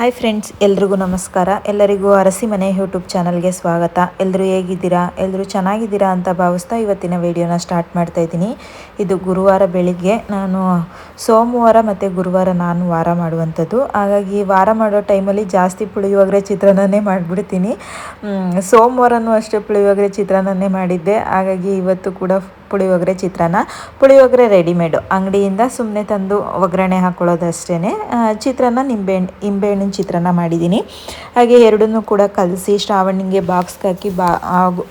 Hi friends ಎಲ್ರಿಗೂ ನಮಸ್ಕಾರ. ಎಲ್ಲರಿಗೂ ಅರಸಿ ಮನೆ ಯೂಟ್ಯೂಬ್ ಚಾನಲ್ಗೆ ಸ್ವಾಗತ. ಎಲ್ಲರೂ ಹೇಗಿದ್ದೀರಾ? ಎಲ್ಲರೂ ಚೆನ್ನಾಗಿದ್ದೀರಾ ಅಂತ ಭಾವಿಸ್ತಾ ಇವತ್ತಿನ ವಿಡಿಯೋನ ಸ್ಟಾರ್ಟ್ ಮಾಡ್ತಾ ಇದ್ದೀನಿ. ಇದು ಗುರುವಾರ ಬೆಳಿಗ್ಗೆ. ನಾನು ಸೋಮವಾರ ಮತ್ತು ಗುರುವಾರ ನಾನು ವಾರ ಮಾಡುವಂಥದ್ದು. ಹಾಗಾಗಿ ವಾರ ಮಾಡೋ ಟೈಮಲ್ಲಿ ಜಾಸ್ತಿ ಪುಳಿಯೋಗರೆ ಚಿತ್ರಾನ್ನನೇ ಮಾಡಿಬಿಡ್ತೀನಿ. ಸೋಮವಾರನೂ ಅಷ್ಟೇ ಪುಳಿಯೋಗರೆ ಚಿತ್ರಾನ್ನನೇ ಮಾಡಿದ್ದೆ. ಹಾಗಾಗಿ ಇವತ್ತು ಕೂಡ ಪುಳಿಯೋಗರೆ ಚಿತ್ರಾನ್ನ, ಪುಳಿಯೋಗರೆ ರೆಡಿಮೇಡು. ಅಂಗಡಿಯಿಂದ ಸುಮ್ಮನೆ ತಂದು ಒಗ್ಗರಣೆ ಹಾಕ್ಕೊಳ್ಳೋದಷ್ಟೇ ಚಿತ್ರಾನ್ನ ನಿಂಬೆಹಣ್ಣು ನಿಂಬೆಹಣ್ಣಿನ ಚಿತ್ರಾನ್ನ ಮಾಡಿದ್ದೀನಿ. ಹಾಗೆ ಎರಡನ್ನೂ ಕೂಡ ಕಲಸಿ ಶ್ರಾವಣಿಗೆ ಬಾಕ್ಸ್ಗೆ ಹಾಕಿ ಬಾ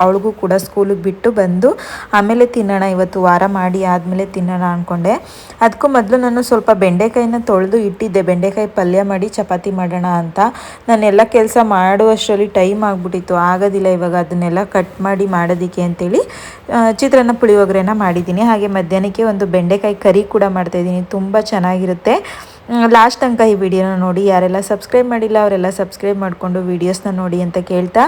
ಅವಳಿಗೂ ಕೂಡ ಸ್ಕೂಲಿಗೆ ಬಿಟ್ಟು ಬಂದು ಆಮೇಲೆ ತಿನ್ನೋಣ ಇವತ್ತು ವಾರ ಮಾಡಿ ಆದಮೇಲೆ ತಿನ್ನೋಣ ಅಂದ್ಕೊಂಡೆ ಅದಕ್ಕೂ ಮೊದಲು ನಾನು ಸ್ವಲ್ಪ ಬೆಂಡೆಕಾಯಿನ ತೊಳೆದು ಇಟ್ಟಿದ್ದೆ. ಬೆಂಡೆಕಾಯಿ ಪಲ್ಯ ಮಾಡಿ ಚಪಾತಿ ಮಾಡೋಣ ಅಂತ. ನಾನೆಲ್ಲ ಕೆಲಸ ಮಾಡುವಷ್ಟರಲ್ಲಿ ಟೈಮ್ ಆಗಿಬಿಟ್ಟಿತ್ತು. ಆಗೋದಿಲ್ಲ ಇವಾಗ. ಅದನ್ನೆಲ್ಲ ಕಟ್ ಮಾಡಿ ಮಾಡೋದಕ್ಕೆ ಅಂತೇಳಿ ಚಿತ್ರಾನ್ನ ಪುಳಿಯೋಗರೆನ ಮಾಡಿದ್ದೀನಿ. ಹಾಗೆ ಮಧ್ಯಾಹ್ನಕ್ಕೆ ಒಂದು ಬೆಂಡೆಕಾಯಿ ಕರಿ ಕೂಡ ಮಾಡ್ತಾಯಿದ್ದೀನಿ ತುಂಬ ಚೆನ್ನಾಗಿರುತ್ತೆ. ಲಾಸ್ಟ್ ತನಕ ಈ ವಿಡಿಯೋನ ನೋಡಿ. ಯಾರೆಲ್ಲ ಸಬ್ಸ್ಕ್ರೈಬ್ ಮಾಡಿಲ್ಲ, ಅವರೆಲ್ಲ ಸಬ್ಸ್ಕ್ರೈಬ್ ಮಾಡಿಕೊಂಡು ವೀಡಿಯೋಸ್ನ ನೋಡಿ ಅಂತ ಕೇಳ್ತಾ.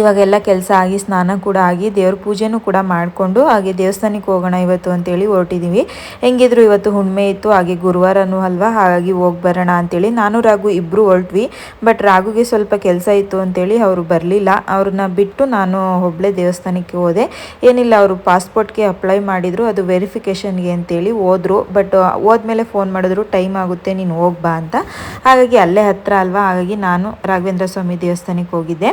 ಇವಾಗೆಲ್ಲ ಕೆಲಸ ಆಗಿ, ಸ್ನಾನ ಕೂಡ ಆಗಿ, ದೇವ್ರ ಪೂಜೆನೂ ಕೂಡ ಮಾಡಿಕೊಂಡು ಹಾಗೆ ದೇವಸ್ಥಾನಕ್ಕೆ ಹೋಗೋಣ ಇವತ್ತು ಅಂತೇಳಿ ಹೊರಟಿದ್ದೀವಿ ಹೆಂಗಿದ್ರು ಇವತ್ತು ಹುಣ್ಮೆ ಇತ್ತು, ಹಾಗೆ ಗುರುವಾರನೂ ಅಲ್ವಾ, ಹಾಗಾಗಿ ಹೋಗಿ ಬರೋಣ ಅಂತೇಳಿ ನಾನು ರಾಗು ಇಬ್ಬರು ಹೊರಟ್ವಿ. ಬಟ್ ರಾಗುಗೆ ಸ್ವಲ್ಪ ಕೆಲಸ ಇತ್ತು ಅಂತೇಳಿ ಅವರು ಬರಲಿಲ್ಲ. ಅವ್ರನ್ನ ಬಿಟ್ಟು ನಾನು ಒಬ್ಬಳೇ ದೇವಸ್ಥಾನಕ್ಕೆ ಹೋದೆ. ಏನಿಲ್ಲ, ಅವರು ಪಾಸ್ಪೋರ್ಟ್ಗೆ ಅಪ್ಲೈ ಮಾಡಿದರು, ಅದು ವೆರಿಫಿಕೇಷನ್ಗೆ ಅಂತೇಳಿ ಹೋದರು. ಬಟ್ ಹೋದ್ಮೇಲೆ ಫೋನ್ ಮಾಡಿದ್ರು, ಟೈಮ್ ಆಗುತ್ತೆ, ನೀನು ಹೋಗ್ಬಾ ಅಂತ. ಹಾಗಾಗಿ ಅಲ್ಲೇ ಹತ್ರ ಅಲ್ವಾ, ಹಾಗಾಗಿ ನಾನು ರಾಘವೇಂದ್ರ ಸ್ವಾಮಿ ದೇವಸ್ಥಾನಕ್ಕೆ ಹೋಗಿದ್ದೆ.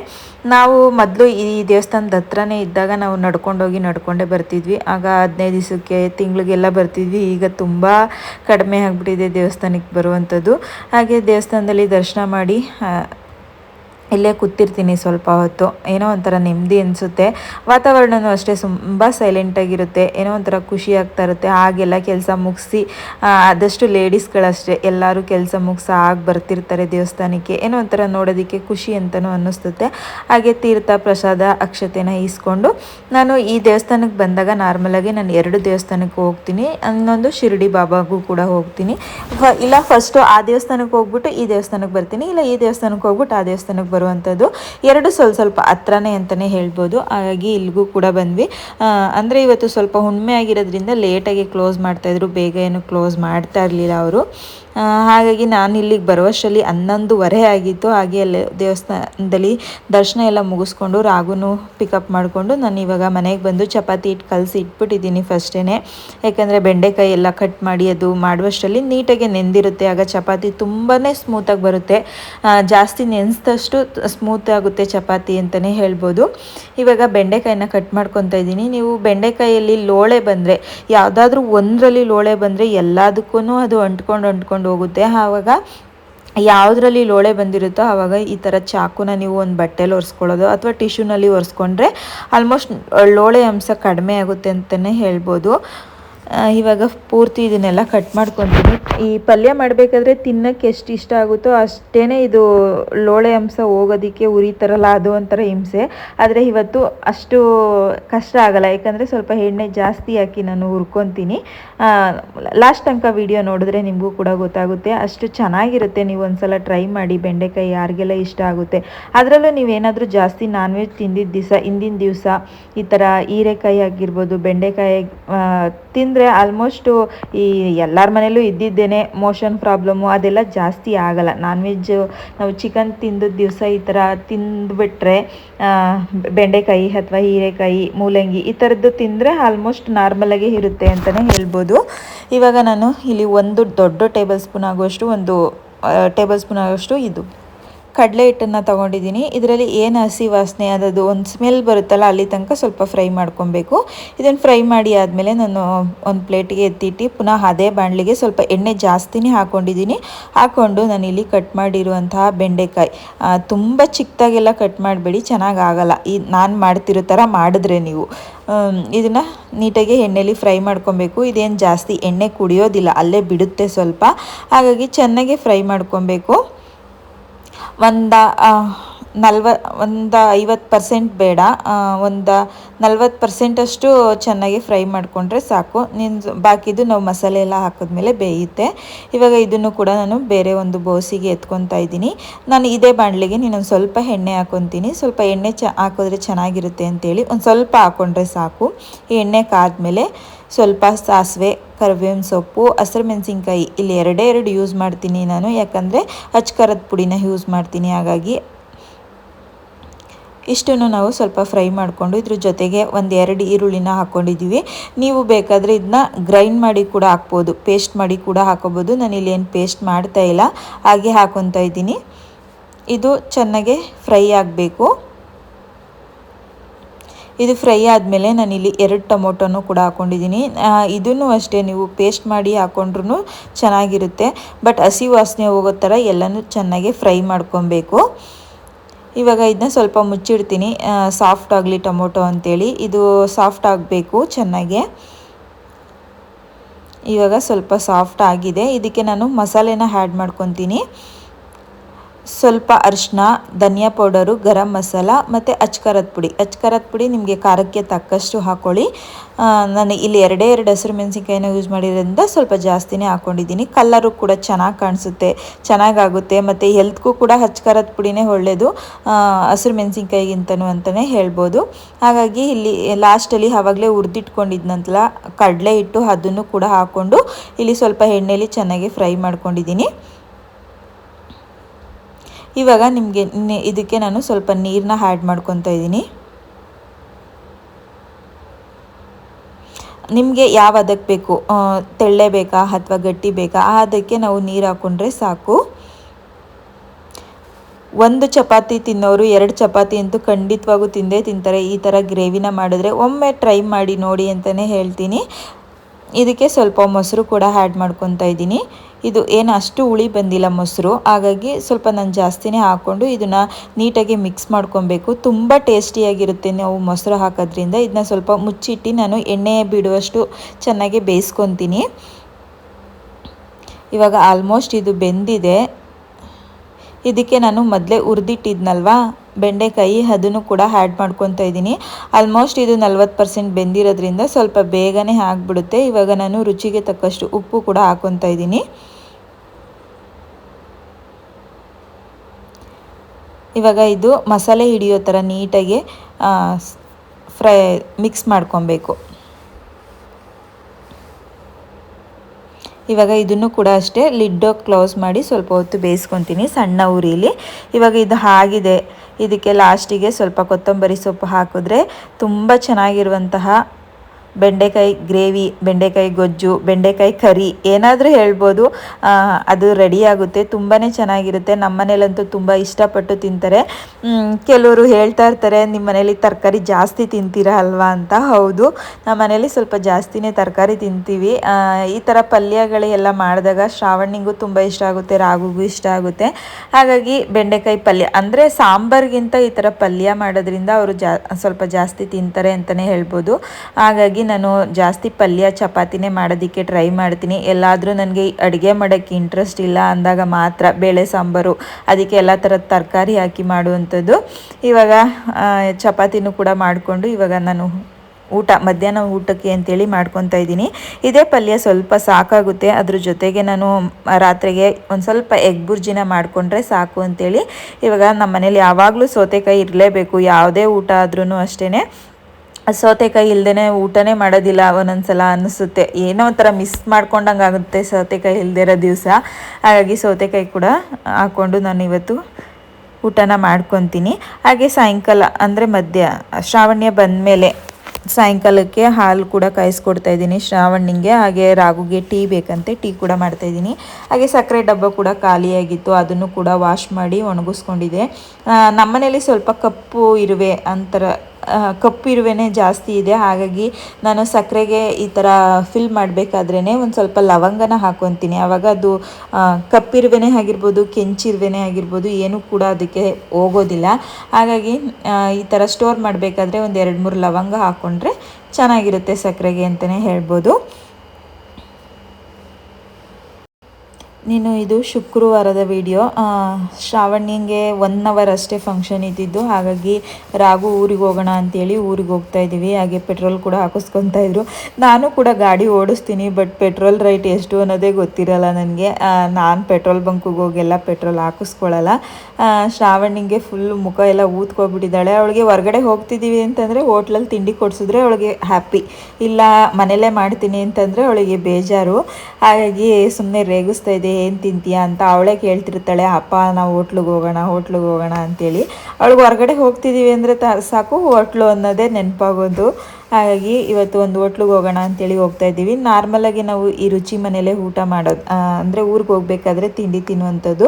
ನಾವು ಮೊದಲು ಈ ದೇವಸ್ಥಾನದ ಹತ್ರನೇ ಇದ್ದಾಗ ನಾವು ನಡ್ಕೊಂಡೋಗಿ ನಡ್ಕೊಂಡೇ ಬರ್ತಿದ್ವಿ. ಆಗ ಹದಿನೈದು ದಿವಸಕ್ಕೆ ತಿಂಗಳಿಗೆಲ್ಲ ಬರ್ತಿದ್ವಿ. ಈಗ ತುಂಬ ಕಡಿಮೆ ಆಗಿಬಿಟ್ಟಿದೆ ದೇವಸ್ಥಾನಕ್ಕೆ ಬರುವಂಥದ್ದು. ಹಾಗೆ ದೇವಸ್ಥಾನದಲ್ಲಿ ದರ್ಶನ ಮಾಡಿ ಇಲ್ಲೇ ಕೂತಿರ್ತೀನಿ ಸ್ವಲ್ಪ ಹೊತ್ತು. ಏನೋ ಒಂಥರ ನೆಮ್ಮದಿ ಅನಿಸುತ್ತೆ. ವಾತಾವರಣವೂ ಅಷ್ಟೇ ತುಂಬ ಸೈಲೆಂಟಾಗಿರುತ್ತೆ ಏನೋ ಒಂಥರ ಖುಷಿ ಆಗ್ತಾ ಇರುತ್ತೆ. ಹಾಗೆಲ್ಲ ಕೆಲಸ ಮುಗಿಸಿ ಆದಷ್ಟು ಲೇಡೀಸ್ಗಳಷ್ಟೇ ಎಲ್ಲರೂ ಕೆಲಸ ಮುಗಿಸಿ ಆಗಿ ಬರ್ತಿರ್ತಾರೆ ದೇವಸ್ಥಾನಕ್ಕೆ. ಏನೋ ಒಂಥರ ನೋಡೋದಕ್ಕೆ ಖುಷಿ ಅಂತಲೂ ಅನ್ನಿಸ್ತುತ್ತೆ. ಹಾಗೆ ತೀರ್ಥ ಪ್ರಸಾದ, ಅಕ್ಷತೆನ ಈಸ್ಕೊಂಡು ನಾನು ಈ ದೇವಸ್ಥಾನಕ್ಕೆ ಬಂದಾಗ ನಾರ್ಮಲಾಗಿ ನಾನು ಎರಡು ದೇವಸ್ಥಾನಕ್ಕೆ ಹೋಗ್ತೀನಿ. ಇನ್ನೊಂದು ಶಿರಡಿ ಬಾಬಾಗೂ ಕೂಡ ಹೋಗ್ತೀನಿ. ಇಲ್ಲ ಫಸ್ಟು ಆ ದೇವಸ್ಥಾನಕ್ಕೆ ಹೋಗ್ಬಿಟ್ಟು ಈ ದೇವಸ್ಥಾನಕ್ಕೆ ಬರ್ತೀನಿ. ಇಲ್ಲ, ಈ ದೇವಸ್ಥಾನಕ್ಕೆ ಹೋಗ್ಬಿಟ್ಟು ಆ ದೇವಸ್ಥಾನಕ್ಕೆ ಬರುವಂಥದ್ದು. ಎರಡು ಸ್ವಲ್ಪ ಸ್ವಲ್ಪ ಹತ್ರನೇ ಅಂತಲೇ ಹೇಳ್ಬೋದು. ಹಾಗಾಗಿ ಇಲ್ಲಿಗೂ ಕೂಡ ಬಂದ್ವಿ. ಅಂದರೆ ಇವತ್ತು ಸ್ವಲ್ಪ ಹುಣ್ಮೆ ಆಗಿರೋದ್ರಿಂದ ಲೇಟಾಗಿ ಕ್ಲೋಸ್ ಮಾಡ್ತಾಯಿದ್ರು ಬೇಗ ಏನು ಕ್ಲೋಸ್ ಮಾಡ್ತಾ ಇರಲಿಲ್ಲ ಅವರು. ಹಾಗಾಗಿ ನಾನು ಇಲ್ಲಿಗೆ ಬರುವಷ್ಟರಲ್ಲಿ ಹನ್ನೊಂದುವರೆ ಆಗಿತ್ತು. ಹಾಗೆ ಅಲ್ಲಿ ದೇವಸ್ಥಾನದಲ್ಲಿ ದರ್ಶನ ಎಲ್ಲ ಮುಗಿಸ್ಕೊಂಡು ರಾಗುನು ಪಿಕಪ್ ಮಾಡಿಕೊಂಡು ನಾನು ಇವಾಗ ಮನೆಗೆ ಬಂದು ಚಪಾತಿ ಇಟ್ಟು ಕಲಸಿ ಇಟ್ಬಿಟ್ಟಿದ್ದೀನಿ ಫಸ್ಟೇನೆ. ಯಾಕಂದರೆ ಬೆಂಡೆಕಾಯಿ ಎಲ್ಲ ಕಟ್ ಮಾಡಿ ಅದು ಮಾಡುವಷ್ಟರಲ್ಲಿ ನೀಟಾಗಿ ನೆಂದಿರುತ್ತೆ. ಆಗ ಚಪಾತಿ ತುಂಬಾ ಸ್ಮೂತಾಗಿ ಬರುತ್ತೆ. ಜಾಸ್ತಿ ನೆನೆಸಿದಷ್ಟು ಸ್ಮೂತ್ ಆಗುತ್ತೆ ಚಪಾತಿ ಅಂತಲೇ ಹೇಳ್ಬೋದು. ಇವಾಗ ಬೆಂಡೆಕಾಯಿನ ಕಟ್ ಮಾಡ್ಕೊತಾ ಇದ್ದೀನಿ. ನೀವು ಬೆಂಡೆಕಾಯಿಯಲ್ಲಿ ಲೋಳೆ ಬಂದರೆ, ಯಾವುದಾದ್ರೂ ಒಂದರಲ್ಲಿ ಲೋಳೆ ಬಂದರೆ ಎಲ್ಲದಕ್ಕೂ ಅದು ಅಂಟ್ಕೊಂಡು ಅಂಟ್ಕೊಂಡು ಹೋಗುತ್ತೆ. ಆವಾಗ ಯಾವುದ್ರಲ್ಲಿ ಲೋಳೆ ಬಂದಿರುತ್ತೋ ಆವಾಗ ಈ ಥರ ಚಾಕುನ ನೀವು ಒಂದು ಬಟ್ಟೆಲಿ ಒರೆಸ್ಕೊಳ್ಳೋದು ಅಥವಾ ಟಿಶ್ಯೂನಲ್ಲಿ ಒರೆಸ್ಕೊಂಡ್ರೆ ಆಲ್ಮೋಸ್ಟ್ ಲೋಳೆ ಅಂಶ ಕಡಿಮೆ ಆಗುತ್ತೆ ಅಂತಲೇ ಹೇಳ್ಬೋದು. ಇವಾಗ ಪೂರ್ತಿ ಇದನ್ನೆಲ್ಲ ಕಟ್ ಮಾಡ್ಕೊತೀನಿ. ಈ ಪಲ್ಯ ಮಾಡಬೇಕಾದ್ರೆ ತಿನ್ನೋಕ್ಕೆ ಎಷ್ಟು ಇಷ್ಟ ಆಗುತ್ತೋ ಅಷ್ಟೇ ಇದು ಲೋಳೆ ಅಂಶ ಹೋಗೋದಕ್ಕೆ ಉರಿತಾರಲ್ಲ ಅದು ಒಂಥರ ಹಿಂಸೆ. ಆದರೆ ಇವತ್ತು ಅಷ್ಟು ಕಷ್ಟ ಆಗಲ್ಲ, ಯಾಕಂದರೆ ಸ್ವಲ್ಪ ಎಣ್ಣೆ ಜಾಸ್ತಿ ಹಾಕಿ ನಾನು ಹುರ್ಕೊತೀನಿ. ಲಾಸ್ಟ್ ತನಕ ವಿಡಿಯೋ ನೋಡಿದ್ರೆ ನಿಮಗೂ ಕೂಡ ಗೊತ್ತಾಗುತ್ತೆ. ಅಷ್ಟು ಚೆನ್ನಾಗಿರುತ್ತೆ, ನೀವು ಒಂದ್ಸಲ ಟ್ರೈ ಮಾಡಿ ಬೆಂಡೆಕಾಯಿ ಯಾರಿಗೆಲ್ಲ ಇಷ್ಟ ಆಗುತ್ತೆ. ಅದರಲ್ಲೂ ನೀವೇನಾದರೂ ಜಾಸ್ತಿ ನಾನ್ ವೆಜ್ ತಿಂದಿದ್ದ ದಿವಸ, ಹಿಂದಿನ ದಿವಸ ಈ ಥರ ಹೀರೆಕಾಯಿ ಆಗಿರ್ಬೋದು, ಬೆಂಡೆಕಾಯಿ ತಿಂದರೆ ಅಂದರೆ ಆಲ್ಮೋಸ್ಟು ಈ ಎಲ್ಲರ ಮನೇಲೂ ಇದ್ದಿದ್ದೇನೆ ಮೋಷನ್ ಪ್ರಾಬ್ಲಮ್ಮು ಅದೆಲ್ಲ ಜಾಸ್ತಿ ಆಗಲ್ಲ. ನಾನ್ ವೆಜ್ಜು ನಾವು ಚಿಕನ್ ತಿಂದು ದಿವಸ ಈ ಥರ ತಿಂದುಬಿಟ್ರೆ ಬೆಂಡೆಕಾಯಿ ಅಥವಾ ಹೀರೆಕಾಯಿ, ಮೂಲಂಗಿ ಈ ಥರದ್ದು ತಿಂದರೆ ಆಲ್ಮೋಸ್ಟ್ ನಾರ್ಮಲಾಗಿ ಇರುತ್ತೆ ಅಂತಲೇ ಹೇಳ್ಬೋದು. ಇವಾಗ ನಾನು ಇಲ್ಲಿ ಒಂದು ದೊಡ್ಡ ಟೇಬಲ್ ಸ್ಪೂನ್ ಆಗುವಷ್ಟು, ಒಂದು ಟೇಬಲ್ ಸ್ಪೂನ್ ಆಗುವಷ್ಟು ಇದು. ಕಡಲೆ ಹಿಟ್ಟನ್ನು ತೊಗೊಂಡಿದ್ದೀನಿ. ಇದರಲ್ಲಿ ಏನು ಹಸಿ ವಾಸನೆ ಅದದು ಒಂದು ಸ್ಮೆಲ್ ಬರುತ್ತಲ್ಲ, ಅಲ್ಲಿ ತನಕ ಸ್ವಲ್ಪ ಫ್ರೈ ಮಾಡ್ಕೊಬೇಕು. ಇದನ್ನು ಫ್ರೈ ಮಾಡಿ ಆದಮೇಲೆ ನಾನು ಒಂದು ಪ್ಲೇಟಿಗೆ ಎತ್ತಿಟ್ಟು ಪುನಃ ಅದೇ ಬಾಣಲಿಗೆ ಸ್ವಲ್ಪ ಎಣ್ಣೆ ಜಾಸ್ತಿನೇ ಹಾಕ್ಕೊಂಡಿದ್ದೀನಿ ಹಾಕ್ಕೊಂಡು ನಾನು ಇಲ್ಲಿ ಕಟ್ ಮಾಡಿರುವಂತಹ ಬೆಂಡೆಕಾಯಿ. ತುಂಬ ಚಿಕ್ಕದಾಗೆಲ್ಲ ಕಟ್ ಮಾಡಬೇಡಿ ಚೆನ್ನಾಗಿ ಆಗಲ್ಲ ಈ, ನಾನು ಮಾಡ್ತಿರೋ ಥರ ಮಾಡಿದ್ರೆ ನೀವು. ಇದನ್ನು ನೀಟಾಗಿ ಎಣ್ಣೆಲಿ ಫ್ರೈ ಮಾಡ್ಕೊಬೇಕು. ಇದೇನು ಜಾಸ್ತಿ ಎಣ್ಣೆ ಕುಡಿಯೋದಿಲ್ಲ, ಅಲ್ಲೇ ಬಿಡುತ್ತೆ ಸ್ವಲ್ಪ. ಹಾಗಾಗಿ ಚೆನ್ನಾಗಿ ಫ್ರೈ ಮಾಡ್ಕೊಬೇಕು. ಒಂದು ನಲ್ವ, ಒಂದು ಐವತ್ತು ಪರ್ಸೆಂಟ್ ಬೇಡ. ಒಂದು ನಲ್ವತ್ತು ಪರ್ಸೆಂಟಷ್ಟು ಚೆನ್ನಾಗಿ ಫ್ರೈ ಮಾಡಿಕೊಂಡ್ರೆ ಸಾಕು. ನಿನ್ನ ಬಾಕಿದು ನಾವು ಮಸಾಲೆ ಎಲ್ಲ ಹಾಕಿದ್ಮೇಲೆ ಬೇಯುತ್ತೆ. ಇವಾಗ ಇದನ್ನು ಕೂಡ ನಾನು ಬೇರೆ ಒಂದು ಬೋಸಿಗೆ ಎತ್ಕೊತಾ ಇದ್ದೀನಿ. ನಾನು ಇದೇ ಬಾಣಲಿಗೆ ನೀನೊಂದು ಸ್ವಲ್ಪ ಎಣ್ಣೆ ಹಾಕೊತೀನಿ. ಸ್ವಲ್ಪ ಎಣ್ಣೆ ಚ, ಹಾಕಿದ್ರೆ ಚೆನ್ನಾಗಿರುತ್ತೆ ಅಂತೇಳಿ ಒಂದು ಸ್ವಲ್ಪ ಹಾಕ್ಕೊಂಡ್ರೆ ಸಾಕು. ಈ ಎಣ್ಣೆ ಕಾದ್ಮೇಲೆ ಸ್ವಲ್ಪ ಸಾಸಿವೆ, ಕರಿಬೇವಿನ ಸೊಪ್ಪು, ಹಸಿರು ಮೆಣಸಿನ್ಕಾಯಿ ಇಲ್ಲಿ ಎರಡೇ ಎರಡು ಯೂಸ್ ಮಾಡ್ತೀನಿ ನಾನು. ಯಾಕಂದರೆ ಖಾರದ ಪುಡಿನ ಯೂಸ್ ಮಾಡ್ತೀನಿ. ಹಾಗಾಗಿ ಇಷ್ಟನ್ನು ನಾವು ಸ್ವಲ್ಪ ಫ್ರೈ ಮಾಡಿಕೊಂಡು ಇದ್ರ ಜೊತೆಗೆ ಒಂದು ಎರಡು ಈರುಳ್ಳಿನ ಹಾಕ್ಕೊಂಡಿದ್ದೀವಿ ನೀವು ಬೇಕಾದರೆ ಇದನ್ನ ಗ್ರೈಂಡ್ ಮಾಡಿ ಕೂಡ ಹಾಕ್ಬೋದು. ಪೇಸ್ಟ್ ಮಾಡಿ ಕೂಡ ಹಾಕೋಬೋದು. ನಾನು ಇಲ್ಲಿ ಏನು ಪೇಸ್ಟ್ ಮಾಡ್ತಾ ಇಲ್ಲ. ಹಾಗೆ ಹಾಕೊತಾ ಇದ್ದೀನಿ. ಇದು ಚೆನ್ನಾಗೆ ಫ್ರೈ ಆಗಬೇಕು. ಇದು ಫ್ರೈ ಆದಮೇಲೆ ನಾನಿಲ್ಲಿ ಎರಡು ಟೊಮೊಟೊನು ಕೂಡ ಹಾಕ್ಕೊಂಡಿದ್ದೀನಿ ಇದನ್ನು ಅಷ್ಟೇ ನೀವು ಪೇಸ್ಟ್ ಮಾಡಿ ಹಾಕ್ಕೊಂಡ್ರೂ ಚೆನ್ನಾಗಿರುತ್ತೆ. ಬಟ್ ಹಸಿ ವಾಸನೆ ಹೋಗೋ ಥರ ಎಲ್ಲನೂ ಚೆನ್ನಾಗಿ ಫ್ರೈ ಮಾಡ್ಕೊಬೇಕು. ಇವಾಗ ಇದನ್ನ ಸ್ವಲ್ಪ ಮುಚ್ಚಿಡ್ತೀನಿ. ಸಾಫ್ಟ್ ಆಗಲಿ ಟೊಮೊಟೊ ಅಂತೇಳಿ. ಇದು ಸಾಫ್ಟ್ ಆಗಬೇಕು ಚೆನ್ನಾಗೆ. ಇವಾಗ ಸ್ವಲ್ಪ ಸಾಫ್ಟ್ ಆಗಿದೆ. ಇದಕ್ಕೆ ನಾನು ಮಸಾಲೆನ ಆ್ಯಡ್ ಮಾಡ್ಕೊತೀನಿ. ಸ್ವಲ್ಪ ಅರಿಶಿನ ಧನಿಯಾ ಪೌಡರು, ಗರಂ ಮಸಾಲ ಮತ್ತು ಅಚ್ಕರದ ಪುಡಿ. ಅಚ್ಕರದ ಪುಡಿ ನಿಮಗೆ ಖಾರಕ್ಕೆ ತಕ್ಕಷ್ಟು ಹಾಕ್ಕೊಳ್ಳಿ ನಾನು ಇಲ್ಲಿ ಎರಡೇ ಎರಡು ಹಸಿರು ಮೆಣಸಿನ್ಕಾಯಿನ ಯೂಸ್ ಮಾಡಿರೋದ್ರಿಂದ ಸ್ವಲ್ಪ ಜಾಸ್ತಿನೇ ಹಾಕ್ಕೊಂಡಿದ್ದೀನಿ ಕಲ್ಲರು ಕೂಡ ಚೆನ್ನಾಗಿ ಕಾಣಿಸುತ್ತೆ, ಚೆನ್ನಾಗಾಗುತ್ತೆ ಮತ್ತು ಹೆಲ್ತ್ಗೂ ಕೂಡ ಹಚ್ಕರದ ಪುಡಿನೇ ಒಳ್ಳೆಯದು ಹಸಿರು ಮೆಣಸಿನ್ಕಾಯಿಗಿಂತನೂ ಅಂತಲೇ ಹೇಳ್ಬೋದು. ಹಾಗಾಗಿ ಇಲ್ಲಿ ಲಾಸ್ಟಲ್ಲಿ ಆವಾಗಲೇ ಹುರಿದಿಟ್ಕೊಂಡಿದ್ನಂತಲ್ಲ, ಕಡಲೆ ಇಟ್ಟು ಅದನ್ನು ಕೂಡ ಹಾಕ್ಕೊಂಡು ಇಲ್ಲಿ ಸ್ವಲ್ಪ ಎಣ್ಣೆಯಲ್ಲಿ ಚೆನ್ನಾಗಿ ಫ್ರೈ ಮಾಡ್ಕೊಂಡಿದ್ದೀನಿ. ಇವಾಗ ನಿಮಗೆ ಇದಕ್ಕೆ ನಾನು ಸ್ವಲ್ಪ ನೀರನ್ನ ಆ್ಯಡ್ ಮಾಡ್ಕೊತಾ ಇದ್ದೀನಿ. ನಿಮಗೆ ಯಾವ ಅದಕ್ಕೆ ಬೇಕು? ತೆಳ್ಳೆ ಬೇಕಾ ಅಥವಾ ಗಟ್ಟಿ ಬೇಕಾ? ಅದಕ್ಕೆ ನಾವು ನೀರು ಹಾಕ್ಕೊಂಡ್ರೆ ಸಾಕು. ಒಂದು ಚಪಾತಿ ತಿನ್ನೋರು ಎರಡು ಚಪಾತಿ ಅಂತೂ ಖಂಡಿತವಾಗೂ ತಿಂದೇ ತಿಂತಾರೆ. ಈ ಥರ ಗ್ರೇವಿನ ಮಾಡಿದ್ರೆ ಒಮ್ಮೆ ಟ್ರೈ ಮಾಡಿ ನೋಡಿ ಅಂತಲೇ ಹೇಳ್ತೀನಿ. ಇದಕ್ಕೆ ಸ್ವಲ್ಪ ಮೊಸರು ಕೂಡ ಆ್ಯಡ್ ಮಾಡ್ಕೊತಾ ಇದ್ದೀನಿ. ಇದು ಏನು ಅಷ್ಟು ಹುಳಿ ಬಂದಿಲ್ಲ ಮೊಸರು. ಹಾಗಾಗಿ ಸ್ವಲ್ಪ ನಾನು ಜಾಸ್ತಿನೇ ಹಾಕ್ಕೊಂಡು ಇದನ್ನು ನೀಟಾಗಿ ಮಿಕ್ಸ್ ಮಾಡ್ಕೊಬೇಕು. ತುಂಬ ಟೇಸ್ಟಿಯಾಗಿರುತ್ತೆ ನಾವು ಮೊಸರು ಹಾಕೋದ್ರಿಂದ. ಇದನ್ನ ಸ್ವಲ್ಪ ಮುಚ್ಚಿಟ್ಟು ನಾನು ಎಣ್ಣೆ ಬಿಡುವಷ್ಟು ಚೆನ್ನಾಗಿ ಬೇಯಿಸ್ಕೊತೀನಿ. ಇವಾಗ ಆಲ್ಮೋಸ್ಟ್ ಇದು ಬೆಂದಿದೆ. ಇದಕ್ಕೆ ನಾನು ಮೊದಲೇ ಹುರಿದಿಟ್ಟಿದ್ನಲ್ವಾ ಬೆಂಡೆಕಾಯಿ ಅದನ್ನು ಕೂಡ ಆ್ಯಡ್ ಮಾಡ್ಕೊತಾ ಇದ್ದೀನಿ. ಆಲ್ಮೋಸ್ಟ್ ಇದು ನಲ್ವತ್ತು ಪರ್ಸೆಂಟ್ ಬೆಂದಿರೋದ್ರಿಂದ ಸ್ವಲ್ಪ ಬೇಗನೆ ಆಗಿಬಿಡುತ್ತೆ. ಇವಾಗ ನಾನು ರುಚಿಗೆ ತಕ್ಕಷ್ಟು ಉಪ್ಪು ಕೂಡ ಹಾಕೊತಾ ಇದ್ದೀನಿ. ಇವಾಗ ಇದು ಮಸಾಲೆ ಹಿಡಿಯೋ ಥರ ನೀಟಾಗಿ ಫ್ರೈ ಮಿಕ್ಸ್ ಮಾಡ್ಕೊಬೇಕು. ಇವಾಗ ಇದನ್ನು ಕೂಡ ಅಷ್ಟೇ ಲಿಡ್ಡೋ ಕ್ಲೋಸ್ ಮಾಡಿ ಸ್ವಲ್ಪ ಹೊತ್ತು ಬೇಯಿಸ್ಕೊತೀನಿ, ಸಣ್ಣ ಉರಿಲಿ. ಇವಾಗ ಇದು ಆಗಿದೆ ಇದಕ್ಕೆ ಲಾಸ್ಟಿಗೆ ಸ್ವಲ್ಪ ಕೊತ್ತಂಬರಿ ಸೊಪ್ಪು ಹಾಕಿದ್ರೆ ತುಂಬ ಚೆನ್ನಾಗಿರುವಂತಹ ಬೆಂಡೆಕಾಯಿ ಗ್ರೇವಿ, ಬೆಂಡೆಕಾಯಿ ಗೊಜ್ಜು, ಬೆಂಡೆಕಾಯಿ ಕರಿ ಏನಾದರೂ ಹೇಳ್ಬೋದು. ಅದು ರೆಡಿ ಆಗುತ್ತೆ. ತುಂಬಾ ಚೆನ್ನಾಗಿರುತ್ತೆ. ನಮ್ಮ ಮನೇಲಂತೂ ತುಂಬ ಇಷ್ಟಪಟ್ಟು ತಿಂತಾರೆ. ಕೆಲವರು ಹೇಳ್ತಾ ಇರ್ತಾರೆ ನಿಮ್ಮ ಮನೇಲಿ ತರಕಾರಿ ಜಾಸ್ತಿ ತಿಂತೀರಾ ಅಲ್ವಾ? ಅಂತ. ಹೌದು. ನಮ್ಮ ಮನೇಲಿ ಸ್ವಲ್ಪ ಜಾಸ್ತಿನೇ ತರಕಾರಿ ತಿಂತೀವಿ. ಈ ಥರ ಪಲ್ಯಗಳು ಎಲ್ಲ ಮಾಡಿದಾಗ ಶ್ರಾವಣಿಗೂ ತುಂಬ ಇಷ್ಟ ಆಗುತ್ತೆ, ರಾಗುಗೂ ಇಷ್ಟ ಆಗುತ್ತೆ. ಹಾಗಾಗಿ ಬೆಂಡೆಕಾಯಿ ಪಲ್ಯ, ಅಂದರೆ ಸಾಂಬಾರ್ಗಿಂತ ಈ ಥರ ಪಲ್ಯ ಮಾಡೋದ್ರಿಂದ ಅವರು ಜಾ, ಸ್ವಲ್ಪ ಜಾಸ್ತಿ ತಿಂತಾರೆ ಅಂತಲೇ ಹೇಳ್ಬೋದು. ಹಾಗಾಗಿ ನಾನು ಜಾಸ್ತಿ ಪಲ್ಯ, ಚಪಾತಿನೇ ಮಾಡೋದಕ್ಕೆ ಟ್ರೈ ಮಾಡ್ತೀನಿ. ಎಲ್ಲಾದರೂ ನನಗೆ ಅಡುಗೆ ಮಾಡೋಕ್ಕೆ ಇಂಟ್ರೆಸ್ಟ್ ಇಲ್ಲ ಅಂದಾಗ ಮಾತ್ರ ಬೇಳೆ ಸಾಂಬಾರು, ಅದಕ್ಕೆ ಎಲ್ಲ ಥರದ ತರಕಾರಿ ಹಾಕಿ ಮಾಡುವಂಥದ್ದು. ಇವಾಗ ಚಪಾತಿನೂ ಕೂಡ ಮಾಡಿಕೊಂಡು ಇವಾಗ ನಾನು ಊಟ, ಮಧ್ಯಾಹ್ನ ಊಟಕ್ಕೆ ಅಂತೇಳಿ ಮಾಡ್ಕೊತಾ ಇದ್ದೀನಿ. ಇದೇ ಪಲ್ಯ ಸ್ವಲ್ಪ ಸಾಕಾಗುತ್ತೆ. ಅದ್ರ ಜೊತೆಗೆ ನಾನು ರಾತ್ರಿಗೆ ಒಂದು ಸ್ವಲ್ಪ ಎಗ್ ಬುರ್ಜಿನ ಮಾಡಿಕೊಂಡ್ರೆ ಸಾಕು ಅಂತೇಳಿ ಇವಾಗ ನಮ್ಮ ಮನೇಲಿ ಯಾವಾಗಲೂ ಸೌತೆಕಾಯಿ ಇರಲೇಬೇಕು. ಯಾವುದೇ ಊಟ ಆದ್ರೂ ಅಷ್ಟೇ ಸೌತೆಕಾಯಿ ಇಲ್ದೇ ಊಟನೇ ಮಾಡೋದಿಲ್ಲ ಒಂದೊಂದು ಸಲ ಅನ್ನಿಸುತ್ತೆ. ಏನೋ ಒಂಥರ ಮಿಸ್ ಮಾಡ್ಕೊಂಡಂಗೆ ಆಗುತ್ತೆ ಸೌತೆಕಾಯಿ ಇಲ್ಲದೇ ಇರೋ ದಿವಸ. ಹಾಗಾಗಿ ಸೌತೆಕಾಯಿ ಕೂಡ ಹಾಕ್ಕೊಂಡು ನಾನು ಇವತ್ತು ಊಟನ ಮಾಡ್ಕೊತೀನಿ. ಹಾಗೆ ಸಾಯಂಕಾಲ ಅಂದರೆ ಮಧ್ಯ, ಶ್ರಾವಣ್ಯ ಬಂದಮೇಲೆ ಸಾಯಂಕಾಲಕ್ಕೆ ಹಾಲು ಕೂಡ ಕಾಯಿಸ್ಕೊಡ್ತಾ ಇದ್ದೀನಿ ಶ್ರಾವಣಿಗೆ ಹಾಗೆ ರಾಗುಗೆ ಟೀ ಬೇಕಂತೆ, ಟೀ ಕೂಡ ಮಾಡ್ತಾಯಿದ್ದೀನಿ ಹಾಗೆ ಸಕ್ಕರೆ ಡಬ್ಬ ಕೂಡ ಖಾಲಿಯಾಗಿತ್ತು, ಅದನ್ನು ಕೂಡ ವಾಶ್ ಮಾಡಿ ಒಣಗಿಸ್ಕೊಂಡಿದೆ ನಮ್ಮನೇಲಿ ಸ್ವಲ್ಪ ಕಪ್ಪು ಇರುವೆ ಅಂತರ ಕಪ್ಪು ಇರುವೆನೇ ಜಾಸ್ತಿ ಇದೆ. ಹಾಗಾಗಿ ನಾನು ಸಕ್ಕರೆಗೆ ಈ ಥರ ಫಿಲ್ ಮಾಡಬೇಕಾದ್ರೇ ಒಂದು ಸ್ವಲ್ಪ ಲವಂಗನ ಹಾಕೊತೀನಿ. ಆವಾಗ ಅದು ಕಪ್ಪಿರುವೆನೇ ಆಗಿರ್ಬೋದು ಕೆಂಚಿರುವೆನೇ ಆಗಿರ್ಬೋದು, ಏನೂ ಕೂಡ ಅದಕ್ಕೆ ಹೋಗೋದಿಲ್ಲ. ಹಾಗಾಗಿ ಈ ಥರ ಸ್ಟೋರ್ ಮಾಡಬೇಕಾದ್ರೆ ಒಂದು ಎರಡು ಮೂರು ಲವಂಗ ಹಾಕ್ಕೊಂಡ್ರೆ ಚೆನ್ನಾಗಿರುತ್ತೆ ಸಕ್ಕರೆಗೆ ಅಂತಲೇ ಹೇಳ್ಬೋದು. ನೀನು ಇದು ಶುಕ್ರವಾರದ ವಿಡಿಯೋ ಶ್ರಾವಣಿಗೆ ಒನ್ ಅವರ್ ಅಷ್ಟೇ ಫಂಕ್ಷನ್ ಇದ್ದಿದ್ದು. ಹಾಗಾಗಿ ರಾಗು ಊರಿಗೆ ಹೋಗೋಣ ಅಂತೇಳಿ ಊರಿಗೆ ಹೋಗ್ತಾ ಇದ್ದೀವಿ. ಹಾಗೆ ಪೆಟ್ರೋಲ್ ಕೂಡ ಹಾಕಿಸ್ಕೊತಾ ಇದ್ರು. ನಾನು ಕೂಡ ಗಾಡಿ ಓಡಿಸ್ತೀನಿ ಬಟ್ ಪೆಟ್ರೋಲ್ ರೈಟ್ ಎಷ್ಟು ಅನ್ನೋದೇ ಗೊತ್ತಿರಲ್ಲ ನನಗೆ. ನಾನು ಪೆಟ್ರೋಲ್ ಬಂಕಿಗೆ ಹೋಗೆಲ್ಲ ಪೆಟ್ರೋಲ್ ಹಾಕಿಸ್ಕೊಳ್ಳಲ್ಲ ಶ್ರಾವಣಿಗೆ ಫುಲ್ ಮುಖ ಎಲ್ಲ ಊದ್ಕೊಬಿಟ್ಟಿದ್ದಾಳೆ. ಅವಳಿಗೆ ಹೊರಗಡೆ ಹೋಗ್ತಿದ್ದೀವಿ ಅಂತಂದರೆ ಹೋಟ್ಲಲ್ಲಿ ತಿಂಡಿ ಕೊಡಿಸಿದ್ರೆ ಅವಳಿಗೆ ಹ್ಯಾಪಿ ಇಲ್ಲ, ಮನೇಲೇ ಮಾಡ್ತೀನಿ ಅಂತಂದರೆ ಅವಳಿಗೆ ಬೇಜಾರು. ಹಾಗಾಗಿ ಸುಮ್ಮನೆ ರೇಗಿಸ್ತಾ ಇದೆ ಏನು ತಿಂತೀಯ ಅಂತ ಅವಳೇ ಕೇಳ್ತಿರ್ತಾಳೆ, ಅಪ್ಪ, ನಾವು ಹೋಟ್ಲಿಗೆ ಹೋಗೋಣ ಹೋಟ್ಲಿಗೆ ಹೋಗೋಣ ಅಂತೇಳಿ. ಅವಳಿಗೆ ಹೊರಗಡೆ ಹೋಗ್ತಿದ್ದೀವಿ ಅಂದರೆ ತ, ಸಾಕು, ಹೋಟ್ಲು ಅನ್ನೋದೇ ನೆನಪಾಗೋದು. ಹಾಗಾಗಿ ಇವತ್ತು ಒಂದು ಹೋಟ್ಲಿಗೆ ಹೋಗೋಣ ಅಂತೇಳಿ ಹೋಗ್ತಾ ಇದ್ದೀವಿ. ನಾರ್ಮಲಾಗಿ ನಾವು ಈ ರುಚಿ ಮನೆಯಲ್ಲೇ ಊಟ ಮಾಡೋದು ಅಂದರೆ ಊರಿಗೆ ಹೋಗ್ಬೇಕಾದ್ರೆ ತಿಂಡಿ ತಿನ್ನುವಂಥದ್ದು.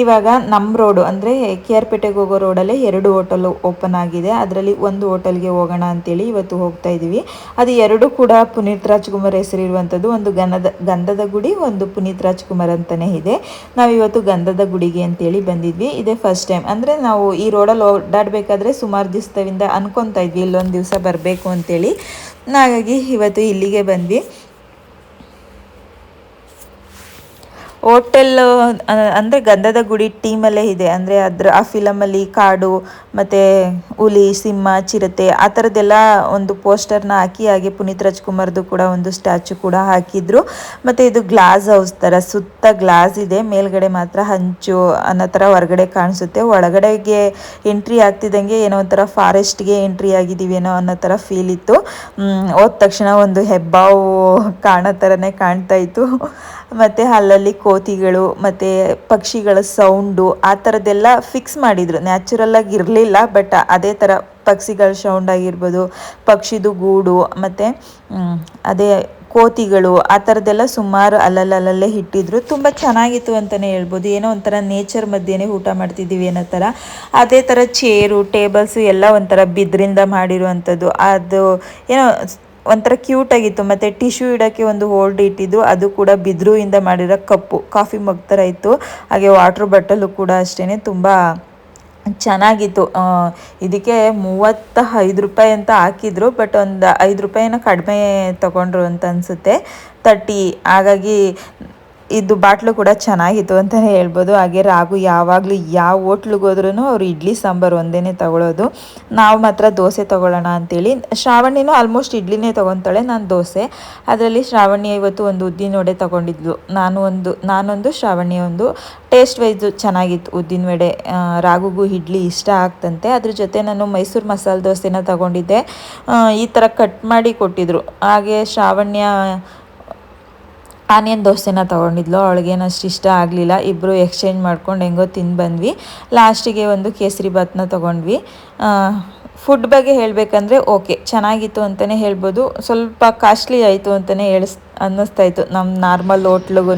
ಇವಾಗ ನಮ್ಮ ರೋಡು, ಅಂದರೆ ಕೆ ಆರ್ ಪೇಟೆಗೆ ಹೋಗೋ ರೋಡಲ್ಲೇ ಎರಡು ಹೋಟೆಲ್ ಓಪನ್ ಆಗಿದೆ. ಅದರಲ್ಲಿ ಒಂದು ಹೋಟೆಲ್ಗೆ ಹೋಗೋಣ ಅಂತೇಳಿ ಇವತ್ತು ಹೋಗ್ತಾ ಇದ್ದೀವಿ. ಅದು ಎರಡು ಕೂಡ ಪುನೀತ್ ರಾಜ್ಕುಮಾರ್ ಹೆಸರಿರುವಂಥದ್ದು ಒಂದು ಗಂಧದ ಗಂಧದ ಗುಡಿ, ಒಂದು ಪುನೀತ್ ರಾಜ್ಕುಮಾರ್ ಅಂತಲೇ ಇದೆ. ನಾವು ಇವತ್ತು ಗಂಧದ ಗುಡಿಗೆ ಅಂತೇಳಿ ಬಂದಿದ್ವಿ. ಇದೇ ಫಸ್ಟ್ ಟೈಮ್ ಅಂದರೆ ನಾವು ಈ ರೋಡಲ್ಲಿ ಓಡಾಡಬೇಕಾದ್ರೆ ಸುಮಾರು ದಿವಸದಿಂದ ಅನ್ಕೊತಾ ಇದ್ವಿ, ಇಲ್ಲೊಂದು ದಿವಸ ಬರಬೇಕು ಅಂತ. ಅಂತೇಳಿ. ಹಾಗಾಗಿ ಇವತ್ತು ಇಲ್ಲಿಗೆ ಬಂದ್ವಿ. ಹೋಟೆಲ್ ಅಂದರೆ ಗಂಧದ ಗುಡಿ ಟೀಮಲ್ಲೇ ಇದೆ. ಅಂದರೆ ಅದರ, ಆ ಫಿಲಮಲ್ಲಿ ಕಾಡು, ಮತ್ತು ಹುಲಿ, ಸಿಂಹ, ಚಿರತೆ, ಆ ಥರದ್ದೆಲ್ಲ ಒಂದು ಪೋಸ್ಟರ್ನ ಹಾಕಿ, ಹಾಗೆ ಪುನೀತ್ ರಾಜ್ಕುಮಾರ್ದು ಕೂಡ ಒಂದು ಸ್ಟ್ಯಾಚು ಕೂಡ ಹಾಕಿದ್ರು. ಮತ್ತು ಇದು ಗ್ಲಾಸ್ ಹೌಸ್ ಥರ ಸುತ್ತ ಗ್ಲಾಸ್ ಇದೆ. ಮೇಲ್ಗಡೆ ಮಾತ್ರ ಹಂಚು ಅನ್ನೋ ಥರ ಹೊರಗಡೆ ಕಾಣಿಸುತ್ತೆ. ಒಳಗಡೆಗೆ ಎಂಟ್ರಿ ಆಗ್ತಿದ್ದಂಗೆ ಏನೋ ಒಂಥರ ಫಾರೆಸ್ಟ್ಗೆ ಎಂಟ್ರಿ ಆಗಿದ್ದೀವೇನೋ ಅನ್ನೋ ಥರ ಫೀಲ್ ಇತ್ತು. ಹೋದ ತಕ್ಷಣ ಒಂದು ಹೆಬ್ಬಾವು ಕಾಣೋ ಥರನೇ ಕಾಣ್ತಾ ಇತ್ತು. ಮತ್ತು ಅಲ್ಲಲ್ಲಿ ಕೋತಿಗಳು, ಮತ್ತು ಪಕ್ಷಿಗಳ ಸೌಂಡು ಆ ಥರದ್ದೆಲ್ಲ ಫಿಕ್ಸ್ ಮಾಡಿದರು. ನ್ಯಾಚುರಲ್ಲಾಗಿ ಇರಲಿಲ್ಲ ಬಟ್ ಅದೇ ಥರ ಪಕ್ಷಿಗಳ ಸೌಂಡ್ ಆಗಿರ್ಬೋದು, ಪಕ್ಷಿದು ಗೂಡು, ಮತ್ತು ಅದೇ ಕೋತಿಗಳು ಆ ಥರದ್ದೆಲ್ಲ ಸುಮಾರು ಅಲ್ಲಲ್ಲಲ್ಲೇ ಇಟ್ಟಿದ್ರು ತುಂಬ ಚೆನ್ನಾಗಿತ್ತು ಅಂತಲೇ ಹೇಳ್ಬೋದು. ಏನೋ ಒಂಥರ ನೇಚರ್ ಮಧ್ಯೆನೇ ಊಟ ಮಾಡ್ತಿದ್ದೀವಿ ಅನ್ನೋ ಥರ ಅದೇ ಥರ ಚೇರು ಟೇಬಲ್ಸು ಎಲ್ಲ ಒಂಥರ ಬಿದ್ರಿಂದ ಮಾಡಿರುವಂಥದ್ದು. ಅದು ಏನೋ ಒಂಥರ ಕ್ಯೂಟ್ ಆಗಿತ್ತು. ಮತ್ತು ಟಿಶ್ಯೂ ಇಡೋಕ್ಕೆ ಒಂದು ಹೋಲ್ಡ್ ಇಟ್ಟಿದ್ದು, ಅದು ಕೂಡ ಬಿದ್ರೂಯಿಂದ ಮಾಡಿರೋ ಕಪ್ಪು ಕಾಫಿ ಮಗ್ ಥರ ಇತ್ತು. ಹಾಗೆ ವಾಟ್ರ್ ಬಾಟಲು ಕೂಡ ಅಷ್ಟೇ ತುಂಬ ಚೆನ್ನಾಗಿತ್ತು. ಇದಕ್ಕೆ ಮೂವತ್ತ ಐದು ರೂಪಾಯಿ ಅಂತ ಹಾಕಿದ್ರು ಬಟ್ ಒಂದು ಐದು ರೂಪಾಯಿನ ಕಡಿಮೆ ತೊಗೊಂಡ್ರು ಅಂತ ಅನಿಸುತ್ತೆ. ತರ್ಟಿ ಹಾಗಾಗಿ ಇದು ಬಾಟ್ಲು ಕೂಡ ಚೆನ್ನಾಗಿತ್ತು ಅಂತಲೇ ಹೇಳ್ಬೋದು. ಹಾಗೆ ರಾಗು ಯಾವಾಗಲೂ ಯಾವ ಹೋಟ್ಲಿಗೆ ಹೋದ್ರೂ ಅವರು ಇಡ್ಲಿ ಸಾಂಬಾರು ಒಂದೇ ತಗೊಳ್ಳೋದು ನಾವು ಮಾತ್ರ ದೋಸೆ ತೊಗೊಳ್ಳೋಣ ಅಂತೇಳಿ. ಶ್ರಾವಣಿನೂ ಆಲ್ಮೋಸ್ಟ್ ಇಡ್ಲಿನೇ ತೊಗೊತಾಳೆ, ನಾನು ದೋಸೆ. ಅದರಲ್ಲಿ ಶ್ರಾವಣಿ ಇವತ್ತು ಒಂದು ಉದ್ದಿನ ವಡೆ ತೊಗೊಂಡಿದ್ಲು. ನಾನು ಒಂದು, ನಾನೊಂದು, ಶ್ರಾವಣಿ ಒಂದು. ಟೇಸ್ಟ್ ವೈಸು ಚೆನ್ನಾಗಿತ್ತು ಉದ್ದಿನ ವಡೆ. ರಾಗುಗೂ ಇಡ್ಲಿ ಇಷ್ಟ ಆಗ್ತಂತೆ. ಅದ್ರ ಜೊತೆ ನಾನು ಮೈಸೂರು ಮಸಾಲೆ ದೋಸೆನ ತೊಗೊಂಡಿದ್ದೆ. ಈ ಥರ ಕಟ್ ಮಾಡಿ ಕೊಟ್ಟಿದ್ರು. ಹಾಗೆ ಶ್ರಾವಣ್ಯ ಆನಿಯನ್ ದೋಸೆನ ತೊಗೊಂಡಿದ್ಲು. ಅವಳಿಗೇನು ಅಷ್ಟು ಇಷ್ಟ ಆಗಲಿಲ್ಲ. ಇಬ್ಬರು ಎಕ್ಸ್ಚೇಂಜ್ ಮಾಡ್ಕೊಂಡು ಹೆಂಗೋ ತಿಂದು ಬಂದ್ವಿ ಲಾಸ್ಟಿಗೆ ಒಂದು ಕೇಸರಿ ಭಾತ್ನ ತೊಗೊಂಡ್ವಿ. ಫುಡ್ ಬಗ್ಗೆ ಹೇಳಬೇಕಂದ್ರೆ ಓಕೆ ಚೆನ್ನಾಗಿತ್ತು ಅಂತಲೇ ಹೇಳ್ಬೋದು. ಸ್ವಲ್ಪ ಕಾಸ್ಟ್ಲಿ ಆಯಿತು ಅಂತಲೇ ಹೇಳಿಸ್ ಅನ್ನಿಸ್ತಾ ಇತ್ತು ನಮ್ಮ ನಾರ್ಮಲ್ ಹೋಟ್ಲಿಗೂ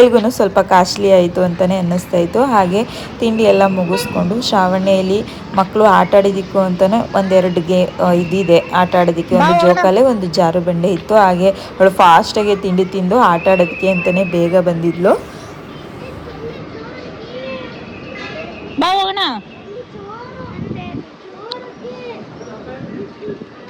ಎಲ್ಗೂ ಸ್ವಲ್ಪ ಕಾಸ್ಟ್ಲಿ ಆಯಿತು ಅಂತಲೇ ಅನ್ನಿಸ್ತಾ ಇತ್ತು. ಹಾಗೆ ತಿಂಡಿ ಎಲ್ಲ ಮುಗಿಸ್ಕೊಂಡು ಶ್ರಾವಣಿಯಲ್ಲಿ ಮಕ್ಕಳು ಆಟ ಆಡಿದ್ದಕ್ಕೂ ಅಂತಲೇ ಒಂದೆರಡು ಗೇ ಇದಿದೆ. ಆಟ ಆಡೋದಕ್ಕೆ ಒಂದು ಜೋಕಾಲೆ ಒಂದು ಜಾರು ಬಂಡೆ ಇತ್ತು. ಹಾಗೆ ಅವಳು ಫಾಸ್ಟಾಗಿ ತಿಂಡಿ ತಿಂದು ಆಟ ಆಡೋದಕ್ಕೆ ಅಂತಲೇ ಬೇಗ ಬಂದಿದ್ಲು. Thank you.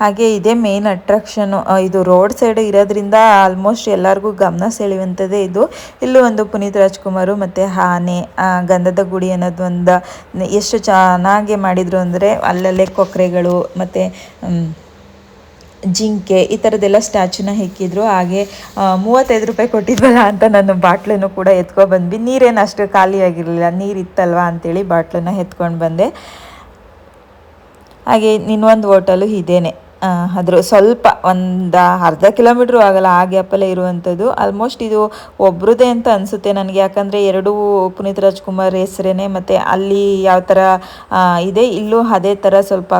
ಹಾಗೆ ಇದೇ ಮೇನ್ ಅಟ್ರಾಕ್ಷನ್ ಇದು ರೋಡ್ ಸೈಡ್ ಇರೋದ್ರಿಂದ ಆಲ್ಮೋಸ್ಟ್ ಎಲ್ಲರಿಗೂ ಗಮನ ಸೆಳೆಯುವಂಥದ್ದೇ ಇದು. ಇಲ್ಲೂ ಒಂದು ಪುನೀತ್ ರಾಜ್ಕುಮಾರು ಮತ್ತು ಆನೆ ಗಂಧದ ಗುಡಿ ಅನ್ನೋದು ಒಂದು ಎಷ್ಟು ಚೆನ್ನಾಗಿ ಮಾಡಿದರು ಅಂದರೆ ಅಲ್ಲಲ್ಲೇ ಕೊಕ್ಕರೆಗಳು ಮತ್ತು ಜಿಂಕೆ ಈ ಥರದ್ದೆಲ್ಲ ಸ್ಟ್ಯಾಚುನ ಹೆಕ್ಕಿದ್ರು. ಹಾಗೆ ಮೂವತ್ತೈದು ರೂಪಾಯಿ ಕೊಟ್ಟಿದ್ವಲ್ಲ ಅಂತ ನಾನು ಬಾಟ್ಲನ್ನು ಕೂಡ ಎತ್ಕೊಬಂದ್ವಿ. ನೀರೇನು ಅಷ್ಟು ಖಾಲಿ ಆಗಿರಲಿಲ್ಲ ನೀರು ಇತ್ತಲ್ವಾ ಅಂತೇಳಿ ಬಾಟ್ಲನ್ನ ಎತ್ಕೊಂಡು ಬಂದೆ. ಹಾಗೆ ಇನ್ನೊಂದು ಹೋಟೆಲು ಇದೇನೆ. ಅದ್ರ ಸ್ವಲ್ಪ ಒಂದು ಅರ್ಧ ಕಿಲೋಮೀಟ್ರು ಆಗಲ್ಲ ಆ ಗ್ಯಾಪಲ್ಲೇ ಇರುವಂಥದ್ದು ಆಲ್ಮೋಸ್ಟ್ ಇದು ಒಬ್ರದೇ ಅಂತ ಅನಿಸುತ್ತೆ ನನಗೆ. ಯಾಕಂದರೆ ಎರಡೂ ಪುನೀತ್ ರಾಜ್ಕುಮಾರ್ ಹೆಸರೇನೆ, ಮತ್ತು ಅಲ್ಲಿ ಯಾವ ಥರ ಇದೆ, ಇಲ್ಲೂ ಅದೇ ಥರ ಸ್ವಲ್ಪ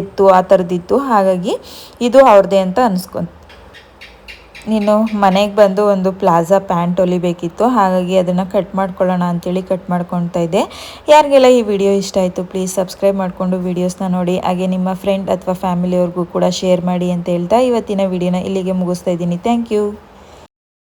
ಎತ್ತು ಆ ಥರದ್ದಿತ್ತು ಹಾಗಾಗಿ ಇದು ಅವ್ರದ್ದೇ ಅಂತ ಅನ್ಸ್ಕೊತ ನೀನು ಮನೆಗೆ ಬಂದು ಒಂದು ಪ್ಲಾಜಾ ಪ್ಯಾಂಟ್ ಹೊಲಿಬೇಕಿತ್ತು ಹಾಗಾಗಿ ಅದನ್ನು ಕಟ್ ಮಾಡ್ಕೊಳ್ಳೋಣ ಅಂತೇಳಿ ಕಟ್ ಮಾಡ್ಕೊತಾ ಇದ್ದೆ. ಯಾರಿಗೆಲ್ಲ ಈ ವಿಡಿಯೋ ಇಷ್ಟ ಆಯಿತು ಪ್ಲೀಸ್ ಸಬ್ಸ್ಕ್ರೈಬ್ ಮಾಡಿಕೊಂಡು ವೀಡಿಯೋಸ್ನ ನೋಡಿ, ಹಾಗೆ ನಿಮ್ಮ ಫ್ರೆಂಡ್ ಅಥವಾ ಫ್ಯಾಮಿಲಿಯವ್ರಿಗೂ ಕೂಡ ಶೇರ್ ಮಾಡಿ ಅಂತ ಹೇಳ್ತಾ ಇವತ್ತಿನ ವಿಡಿಯೋನ ಇಲ್ಲಿಗೆ ಮುಗಿಸ್ತಾ ಇದ್ದೀನಿ. Thank you